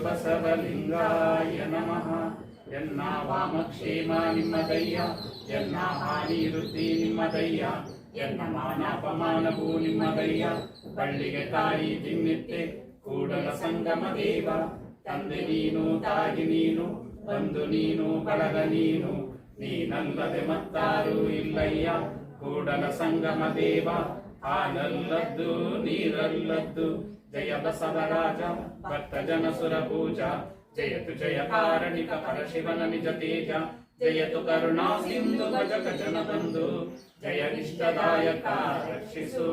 ಬಸವಲಿಂಗಾಯ ನಮಃ. ಎನ್ನ ವಾಮಕ್ಷೇಮ ನಿಮ್ಮದಯ್ಯ ಎನ್ನ ಹಾನಿ ವೃದ್ಧಿ ನಿಮ್ಮದಯ್ಯ ಎನ್ನ ನಿಮ್ಮ ನಿಮ್ಮದಯ್ಯ ಬಳ್ಳಿಗೆ ತಾಯಿ ತಿನ್ನಿತ್ತೆ ಕೂಡಲ ಸಂಗಮ ದೇವ. ತಂದೆ ನೀನು, ತಾಯಿ ನೀನು ಬಂದು ನೀನು, ಬಳಗ ನೀನು. ನೀನಲ್ಲದೆ ಮತ್ತಾರು ಇಲ್ಲಯ್ಯ. ಕೂಡಲ ಸಂಗಮ ದೇವ. ಹಾಲಲ್ಲದ್ದು ನೀರಲ್ಲದ್ದು ಜಯ ಬಸವರಾಜ ಭಕ್ತ ಜನ ಸುರ ಪೂಜಾ ಜಯತು ಜಯ ಕಾರಣಿಕ ಪರಶಿವನ ನಿಜ ತೇಜ ಜಯತು ಕರುಣಾ ಸಿಂಧು ಭಜಕ ಜನ ಬಂಧು ಜಯ ಇಷ್ಟದಾಯಕ ರಕ್ಷಿಸು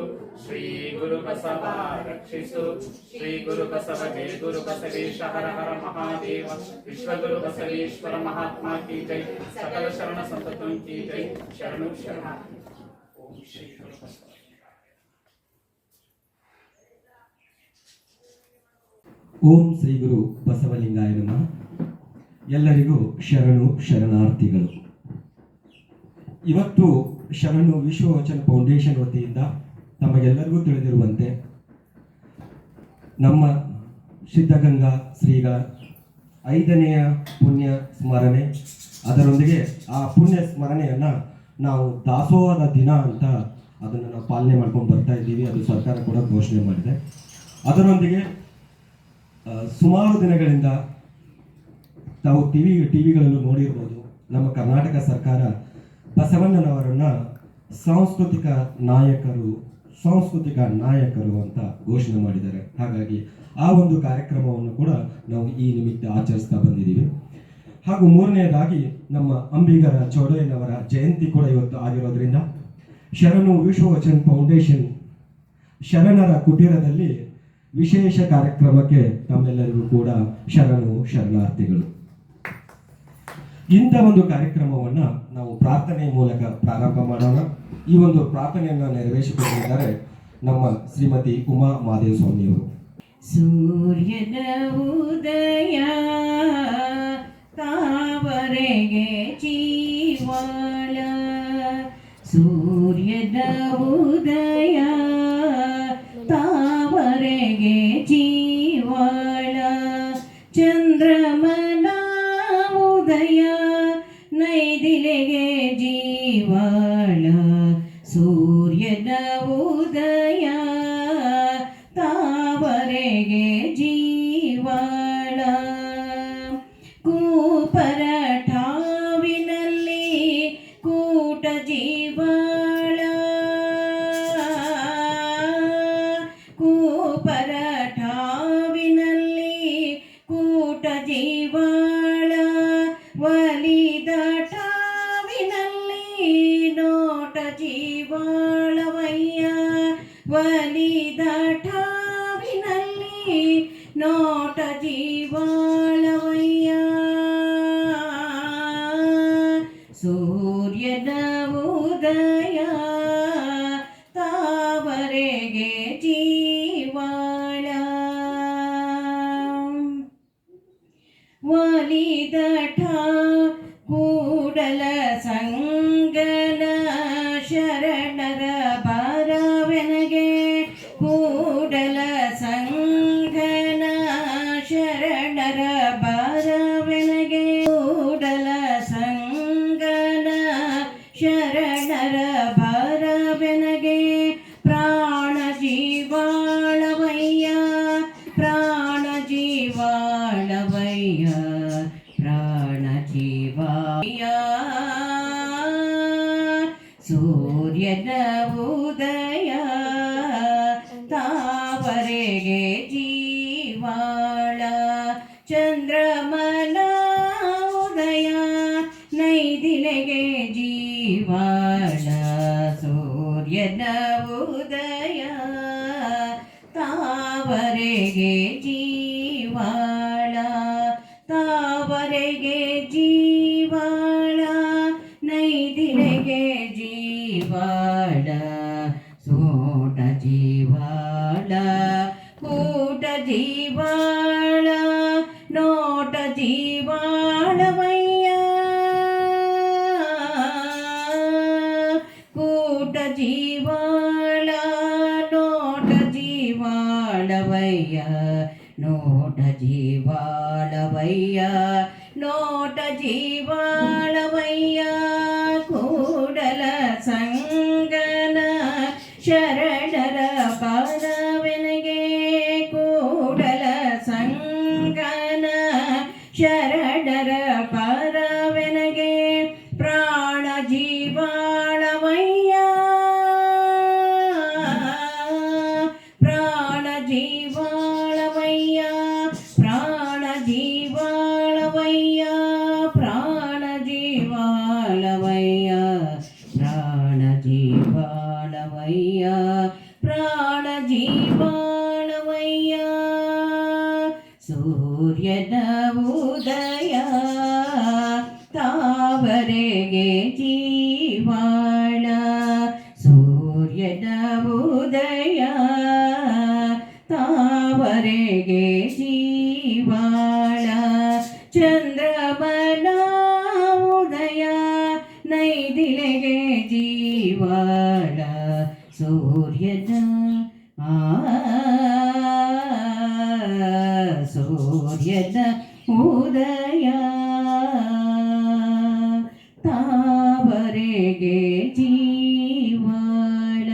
ಶ್ರೀ ಗುರು ಬಸವ ರಕ್ಷಿಸು ಶ್ರೀ ಗುರು ಬಸವ ಜಯ ಗುರು ಬಸವೇಶ ಹರ ಹರ ಮಹಾದೇವ ವಿಶ್ವಗುರು ಬಸವೇಶ್ವರ ಮಹಾತ್ಮ ಕಿ ಜೈ ಸಕಲ ಶರಣ ಸಂತತಂ ಕಿ ಜೈ ಶರಣು ಶರಣ ಓಂ ಶ್ರೀ ಗುರು ಬಸವ ಓಂ ಶ್ರೀ ಗುರು ಬಸವಲಿಂಗಾಯ ನಮಃ. ಎಲ್ಲರಿಗೂ ಶರಣು ಶರಣಾರ್ಥಿಗಳು. ಇವತ್ತು ಶರಣು ವಿಶ್ವವಚನ ಫೌಂಡೇಶನ್ ವತಿಯಿಂದ ತಮಗೆಲ್ಲರಿಗೂ ತಿಳಿದಿರುವಂತೆ ನಮ್ಮ ಸಿದ್ಧಗಂಗಾ ಶ್ರೀಗಳ ಐದನೆಯ ಪುಣ್ಯ ಸ್ಮರಣೆ, ಅದರೊಂದಿಗೆ ಆ ಪುಣ್ಯ ಸ್ಮರಣೆಯನ್ನು ನಾವು ದಾಸೋಹದ ದಿನ ಅಂತ ಅದನ್ನು ನಾವು ಪಾಲನೆ ಮಾಡ್ಕೊಂಡು ಬರ್ತಾ ಇದ್ದೀವಿ. ಅದು ಸರ್ಕಾರ ಕೂಡ ಘೋಷಣೆ ಮಾಡಿದೆ. ಅದರೊಂದಿಗೆ ಸುಮಾರು ದಿನಗಳಿಂದ ತಾವು ಟಿವಿ ಟಿವಿಗಳಲ್ಲೂ ನೋಡಿರ್ಬೋದು. ನಮ್ಮ ಕರ್ನಾಟಕ ಸರ್ಕಾರ ಬಸವಣ್ಣನವರನ್ನು ಸಾಂಸ್ಕೃತಿಕ ನಾಯಕರು ಸಾಂಸ್ಕೃತಿಕ ನಾಯಕರು ಅಂತ ಘೋಷಣೆ ಮಾಡಿದ್ದಾರೆ. ಹಾಗಾಗಿ ಆ ಒಂದು ಕಾರ್ಯಕ್ರಮವನ್ನು ಕೂಡ ನಾವು ಈ ನಿಮಿತ್ತ ಆಚರಿಸ್ತಾ ಬಂದಿದ್ದೀವಿ. ಹಾಗೂ ಮೂರನೆಯದಾಗಿ ನಮ್ಮ ಅಂಬಿಗರ ಚೌಡಯ್ಯನವರ ಜಯಂತಿ ಕೂಡ ಇವತ್ತು ಆಗಿರೋದ್ರಿಂದ ಶರಣು ವಿಶ್ವವಚನ್ ಫೌಂಡೇಶನ್ ಶರಣರ ಕುಟೀರದಲ್ಲಿ ವಿಶೇಷ ಕಾರ್ಯಕ್ರಮಕ್ಕೆ ತಮ್ಮೆಲ್ಲರಿಗೂ ಕೂಡ ಶರಣು, ಶರಣಾರ್ಥಿಗಳು. ಇಂಥ ಒಂದು ಕಾರ್ಯಕ್ರಮವನ್ನ ನಾವು ಪ್ರಾರ್ಥನೆ ಮೂಲಕ ಪ್ರಾರಂಭ ಮಾಡೋಣ. ಈ ಒಂದು ಪ್ರಾರ್ಥನೆಯನ್ನ ನೆರವೇರಿಸಿಕೊಂಡಿದ್ದಾರೆ ನಮ್ಮ ಶ್ರೀಮತಿ ಉಮಾ ಮಹಾದೇವ ಸ್ವಾಮಿಯವರು ಸೂರ್ಯನ ಉದಯ ತಾವರೆಗೆ ಜೀವಾಳ. ಸೂರ್ಯನ ಉದಯ ಚಂದ್ರಮನ ಉದಯ ನೈದಿಲೆಗೆ ಜೀವಾಳ ಸೂರ್ಯನ ಉದಯ ತಾವರೆಗೆ ಜೀವಾಳ. ಕೂಪರ ನೋಟ ವಲಿದ ಠಾವಿನಲ್ಲಿ ನೋಟ ಜೀವಾಳವಯ್ಯ. ಸೂರ್ಯನ ಉದಯ ತಾವರೆಗೆ ಚಂದ್ರಮನ ಉದಯ ನೈದಿಲೆಗೆ ಜೀವಾಳ ಸೂರ್ಯನ ಉದಯ ತಾವರೆಗೆ ಜೀವಾಳ ಜೀವಾಳ ನೋಟ ಜೀವಾಳವಯ್ಯ ನೋಟ ಜೀವಾಳವಯ್ಯ ನೋಟ ಜೀವಾಳವಯ್ಯ ಸೂರ್ಯನ ಉದಯ ತಾವರೆಗೆ ಜೀವಾಳ ಸೂರ್ಯನ ಉದಯ ತಾವರೆಗೆ ಜೀವಾಳ ಚಂದ್ರಮನ ಉದಯ ನೈದಿಲೆಗೆ ಜೀವಾಳ ಸೂರ್ಯನ ತಾವರೆಗೆ ಜೀವಳ.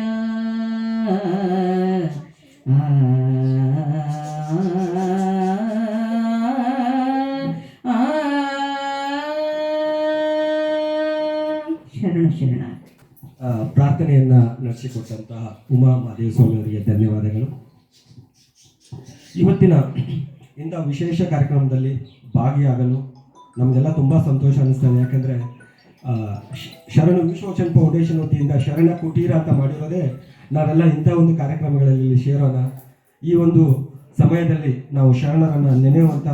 ಶರಣ ಪ್ರಾರ್ಥನೆಯನ್ನ ನಡೆಸಿಕೊಟ್ಟಂತಹ ಉಮಾ ಮಹಾದೇವ ಸ್ವಾಮಿ ಅವರಿಗೆ ಧನ್ಯವಾದಗಳು. ಇವತ್ತಿನ ಇಂಥ ವಿಶೇಷ ಕಾರ್ಯಕ್ರಮದಲ್ಲಿ ಭಾಗಿಯಾಗಲು ನಮಗೆಲ್ಲ ತುಂಬ ಸಂತೋಷ ಅನಿಸ್ತಾನೆ ಯಾಕಂದರೆ ಶರಣ ವಿಶ್ವಚನ್ ಫೌಂಡೇಶನ್ ವತಿಯಿಂದ ಶರಣ ಕುಟೀರ ಅಂತ ಮಾಡಿರೋದೇ ನಾವೆಲ್ಲ ಇಂಥ ಒಂದು ಕಾರ್ಯಕ್ರಮಗಳಲ್ಲಿ ಸೇರೋಣ. ಈ ಒಂದು ಸಮಯದಲ್ಲಿ ನಾವು ಶರಣರನ್ನು ನೆನೆಯುವಂಥ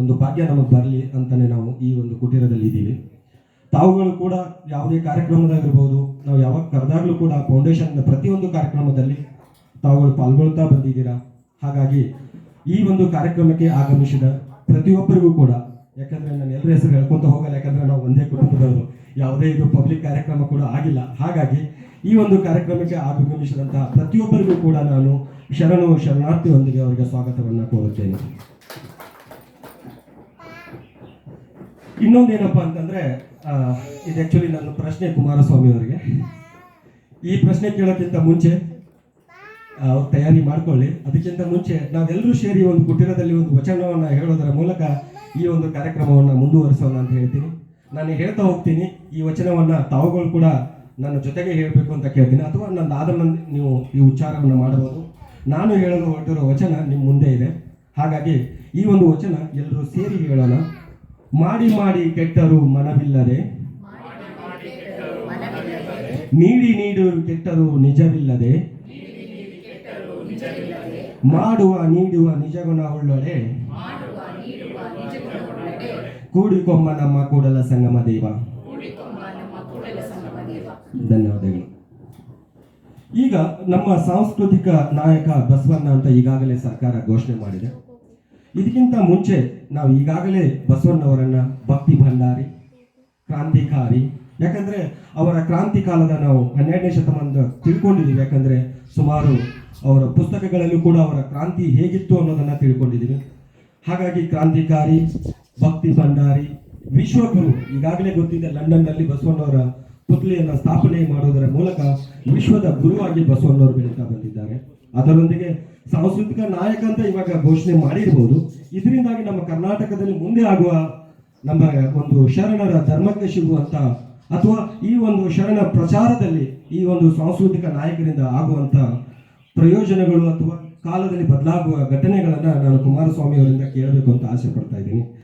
ಒಂದು ಭಾಗ್ಯ ನಮಗೆ ಬರಲಿ ಅಂತಲೇ ನಾವು ಈ ಒಂದು ಕುಟೀರದಲ್ಲಿ ಇದ್ದೀವಿ. ತಾವುಗಳು ಕೂಡ ಯಾವುದೇ ಕಾರ್ಯಕ್ರಮದಾಗಿರ್ಬೋದು, ನಾವು ಯಾವಾಗ ಕರೆದಾಗಲೂ ಕೂಡ ಫೌಂಡೇಶನ್ನ ಪ್ರತಿಯೊಂದು ಕಾರ್ಯಕ್ರಮದಲ್ಲಿ ತಾವುಗಳು ಪಾಲ್ಗೊಳ್ತಾ ಬಂದಿದ್ದೀರಾ? ಹಾಗಾಗಿ ಈ ಒಂದು ಕಾರ್ಯಕ್ರಮಕ್ಕೆ ಆಗಮಿಸಿದ ಪ್ರತಿಯೊಬ್ಬರಿಗೂ ಕೂಡ, ಯಾಕಂದರೆ ನಾನು ಎಲ್ಲರ ಹೆಸರು ಹೇಳ್ಕೊತ ಹೋಗಲ್ಲ, ಯಾಕಂದರೆ ನಾವು ಒಂದೇ ಕುಟುಂಬದವರು ಯಾವುದೇ ಇದು ಪಬ್ಲಿಕ್ ಕಾರ್ಯಕ್ರಮ ಕೂಡ ಆಗಿಲ್ಲ. ಹಾಗಾಗಿ ಈ ಒಂದು ಕಾರ್ಯಕ್ರಮಕ್ಕೆ ಆಗಮಿಸಿದಂತಹ ಪ್ರತಿಯೊಬ್ಬರಿಗೂ ಕೂಡ ನಾನು ಶರಣು ಶರಣಾರ್ಥಿಯೊಂದಿಗೆ ಅವರಿಗೆ ಸ್ವಾಗತವನ್ನು ಕೋರುತ್ತೇನೆ. ಇನ್ನೊಂದೇನಪ್ಪ ಅಂತಂದ್ರೆ ಇದು ಆಕ್ಚುಲಿ ನನ್ನ ಪ್ರಶ್ನೆ ಕುಮಾರಸ್ವಾಮಿ ಅವರಿಗೆ. ಈ ಪ್ರಶ್ನೆ ಕೇಳೋಕ್ಕಿಂತ ಮುಂಚೆ ತಯಾರಿ ಮಾಡ್ಕೊಳ್ಳಿ. ಅದಕ್ಕಿಂತ ಮುಂಚೆ ನಾವೆಲ್ಲರೂ ಸೇರಿ ಒಂದು ಕುಟೀರದಲ್ಲಿ ಒಂದು ವಚನವನ್ನು ಹೇಳೋದರ ಮೂಲಕ ಈ ಒಂದು ಕಾರ್ಯಕ್ರಮವನ್ನು ಮುಂದುವರಿಸೋಣ ಅಂತ ಹೇಳ್ತೀನಿ. ನಾನು ಹೇಳ್ತಾ ಹೋಗ್ತೀನಿ, ಈ ವಚನವನ್ನ ತಾವುಗಳು ಕೂಡ ನನ್ನ ಜೊತೆಗೆ ಹೇಳಬೇಕು ಅಂತ ಕೇಳ್ತೀನಿ. ಅಥವಾ ನನ್ನ ಆದ ನೀವು ಈ ಉಚ್ಚಾರವನ್ನು ಮಾಡಬಹುದು. ನಾನು ಹೇಳಲು ಹೊರಟಿರೋ ವಚನ ನಿಮ್ಮ ಮುಂದೆ ಇದೆ. ಹಾಗಾಗಿ ಈ ಒಂದು ವಚನ ಎಲ್ಲರೂ ಸೇರಿ ಹೇಳೋಣ. ಮಾಡಿ ಮಾಡಿ ಕೆಟ್ಟರು ಮನವಿಲ್ಲದೆ. ನೀಡಿ ನೀಡು ಕೆಟ್ಟರು ನಿಜವಿಲ್ಲದೆ. ಮಾಡುವ ನೀಡುವ ನಿಜಗುಣ ಉಳ್ಳೊಡೆ. ಕೂಡಿಕೊಮ್ಮ ನಮ್ಮ ಕೂಡಲ ಸಂಗಮ ದೇವ. ಧನ್ಯವಾದಗಳು. ಈಗ ನಮ್ಮ ಸಾಂಸ್ಕೃತಿಕ ನಾಯಕ ಬಸವಣ್ಣ ಅಂತ ಈಗಾಗಲೇ ಸರ್ಕಾರ ಘೋಷಣೆ ಮಾಡಿದೆ. ಇದಕ್ಕಿಂತ ಮುಂಚೆ ನಾವು ಈಗಾಗಲೇ ಬಸವಣ್ಣವರನ್ನ ಭಕ್ತಿ ಭಂಡಾರಿ ಕ್ರಾಂತಿಕಾರಿ ಯಾಕಂದ್ರೆ ಅವರ ಕ್ರಾಂತಿ ಕಾಲದ ನಾವು ಹನ್ನೆರಡನೇ ಶತಮಾನದ ತಿಳ್ಕೊಂಡಿದ್ದೀವಿ. ಯಾಕಂದ್ರೆ ಸುಮಾರು ಅವರ ಪುಸ್ತಕಗಳಲ್ಲೂ ಕೂಡ ಅವರ ಕ್ರಾಂತಿ ಹೇಗಿತ್ತು ಅನ್ನೋದನ್ನ ತಿಳ್ಕೊಂಡಿದ್ದೀವಿ. ಹಾಗಾಗಿ ಕ್ರಾಂತಿಕಾರಿ ಭಕ್ತಿ ಭಂಡಾರಿ ವಿಶ್ವಗುರು ಈಗಾಗಲೇ ಗೊತ್ತಿದೆ ಲಂಡನ್ನಲ್ಲಿ ಬಸವಣ್ಣವರ ಪುತ್ಲಿಯನ್ನ ಸ್ಥಾಪನೆ ಮಾಡೋದರ ಮೂಲಕ ವಿಶ್ವದ ಗುರುವಾಗಿ ಬಸವಣ್ಣವರು ಬೆಳೀತಾ ಬಂದಿದ್ದಾರೆ. ಅದರೊಂದಿಗೆ ಸಾಂಸ್ಕೃತಿಕ ನಾಯಕ ಅಂತ ಇವಾಗ ಘೋಷಣೆ ಮಾಡಿರ್ಬೋದು. ಇದರಿಂದಾಗಿ ನಮ್ಮ ಕರ್ನಾಟಕದಲ್ಲಿ ಮುಂದೆ ಆಗುವ ನಮ್ಮ ಒಂದು ಶರಣರ ಧರ್ಮಕ್ಕೆ ಸಿಗುವಂತ ಅಥವಾ ಈ ಒಂದು ಶರಣ ಪ್ರಚಾರದಲ್ಲಿ ಈ ಒಂದು ಸಾಂಸ್ಕೃತಿಕ ನಾಯಕರಿಂದ ಆಗುವಂತ ಪ್ರಯೋಜನಗಳು ಅಥವಾ ಕಾಲದಲ್ಲಿ ಬದಲಾಗುವ ಘಟನೆಗಳನ್ನ ನಾನು ಕುಮಾರಸ್ವಾಮಿ ಅವರಿಂದ ಕೇಳಬೇಕು ಅಂತ ಆಸೆ ಪಡ್ತಾ ಇದ್ದೀನಿ.